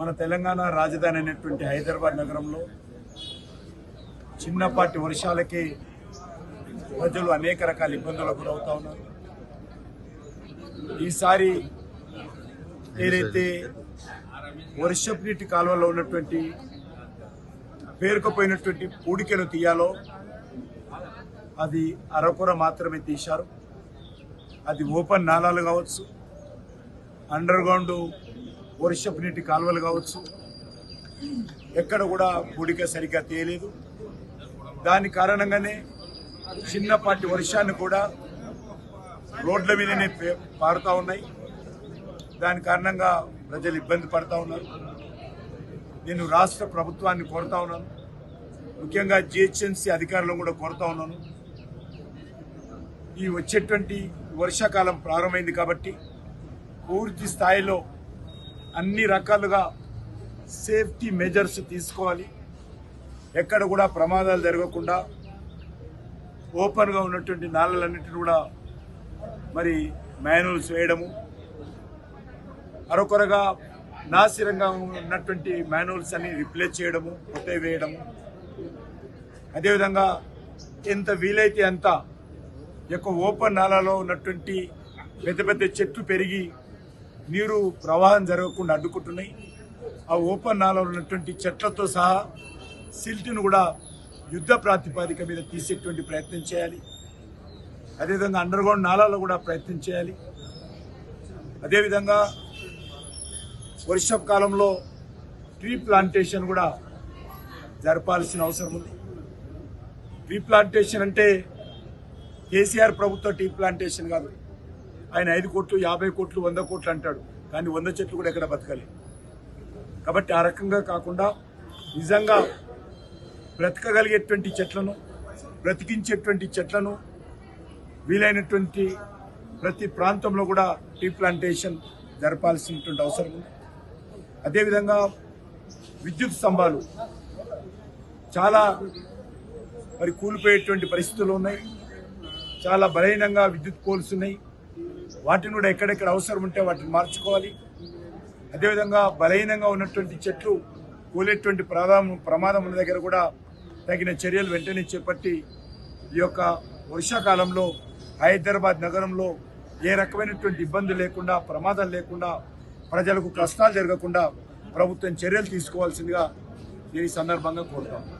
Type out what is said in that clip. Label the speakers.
Speaker 1: మన తెలంగాణ రాజధాని అయినటువంటి హైదరాబాద్ నగరంలో చిన్నపాటి వర్షాలకి ప్రజలు అనేక రకాల ఇబ్బందులకు గురవుతా ఉన్నారు. ఈసారి ఏదైతే వర్షపు నీటి కాలువలో ఉన్నటువంటి పేరుకుపోయినటువంటి పూడికెను తీయాలో అది అరకొర మాత్రమే తీశారు. అది ఓపెన్ నాళాలు కావచ్చు. అండర్ గ్రౌండ్ వర్షపు నీటి కాలువలు కావచ్చు. ఎక్కడ కూడా పూడిక సరిగ్గా తీయలేదు దాని కారణంగానే చిన్నపాటి వర్షాన్ని కూడా రోడ్ల మీదనే పే- పారుతా ఉన్నాయి. దాని కారణంగా ప్రజలు ఇబ్బంది పడతా ఉన్నారు. నేను రాష్ట్ర ప్రభుత్వాన్ని కోరుతా ఉన్నాను. ముఖ్యంగా జిహెచ్ఎంసీ అధికారులను కూడా కోరుతా ఉన్నాను. ఈ వచ్చేటువంటి వర్షాకాలం ప్రారంభమైంది కాబట్టి పూర్తి స్థాయిలో అన్ని రకాలుగా సేఫ్టీ మెజర్స్ తీసుకోవాలి. ఎక్కడ కూడా ప్రమాదాలు జరగకుండా ఓపెన్గా ఉన్నటువంటి నాళ్ళలన్నింటినీ కూడా మరి మాన్యువల్స్ వేయడము. అరొకరగా నాసిరంగా ఉన్నటువంటి మాన్యువల్స్ అన్ని రిప్లేస్ చేయడము కొత్తవి వేయడము. అదేవిధంగా ఎంత వీలైతే అంత యొక్క ఓపెన్ నాలాలో ఉన్నటువంటి పెద్ద పెద్ద చెట్లు పెరిగి నీరు ప్రవాహం జరగకుండా అడ్డుకుంటున్నాయి. ఆ ఓపెన్ నాలో ఉన్నటువంటి చెట్లతో సహా సిల్ట్ను కూడా యుద్ధ ప్రాతిపదిక మీద తీసేటువంటి ప్రయత్నం చేయాలి. అదేవిధంగా అండర్ గ్రౌండ్ నాలాలో కూడా ప్రయత్నం చేయాలి. అదేవిధంగా వర్షపు కాలంలో ట్రీ ప్లాంటేషన్ కూడా జరపాల్సిన అవసరం ఉంది. ట్రీ ప్లాంటేషన్ అంటే కేసీఆర్ ప్రభుత్వ టీ ప్లాంటేషన్ కాదు. ఆయన ఐదు కోట్లు యాభై కోట్లు వంద కోట్లు అంటాడు. కానీ వంద చెట్లు కూడా ఎక్కడ బతకాలి. కాబట్టి ఆ రకంగా కాకుండా నిజంగా బ్రతకగలిగేటువంటి చెట్లను బ్రతికించేటువంటి చెట్లను వీలైనటువంటి ప్రతి ప్రాంతంలో కూడా టీ ప్లాంటేషన్ జరపాల్సినటువంటి అవసరం ఉంది. అదేవిధంగా విద్యుత్ స్తంభాలు చాలా మరి కూలిపోయేటువంటి పరిస్థితులు ఉన్నాయి. చాలా బలహీనంగా విద్యుత్ పోల్స్ ఉన్నాయి. వాటిని కూడా ఎక్కడెక్కడ అవసరం ఉంటే వాటిని మార్చుకోవాలి. అదేవిధంగా బలహీనంగా ఉన్నటువంటి చెట్లు కూలేటువంటి ప్రమాదం ప్రమాదం ఉన్న దగ్గర కూడా తగిన చర్యలు వెంటనే చేపట్టి ఈ యొక్క వర్షాకాలంలో హైదరాబాద్ నగరంలో ఏ రకమైనటువంటి ఇబ్బంది లేకుండా ప్రమాదాలు లేకుండా ప్రజలకు కష్టాలు జరగకుండా ప్రభుత్వం చర్యలు తీసుకోవాల్సిందిగా నేను ఈ సందర్భంగా కోరుతాను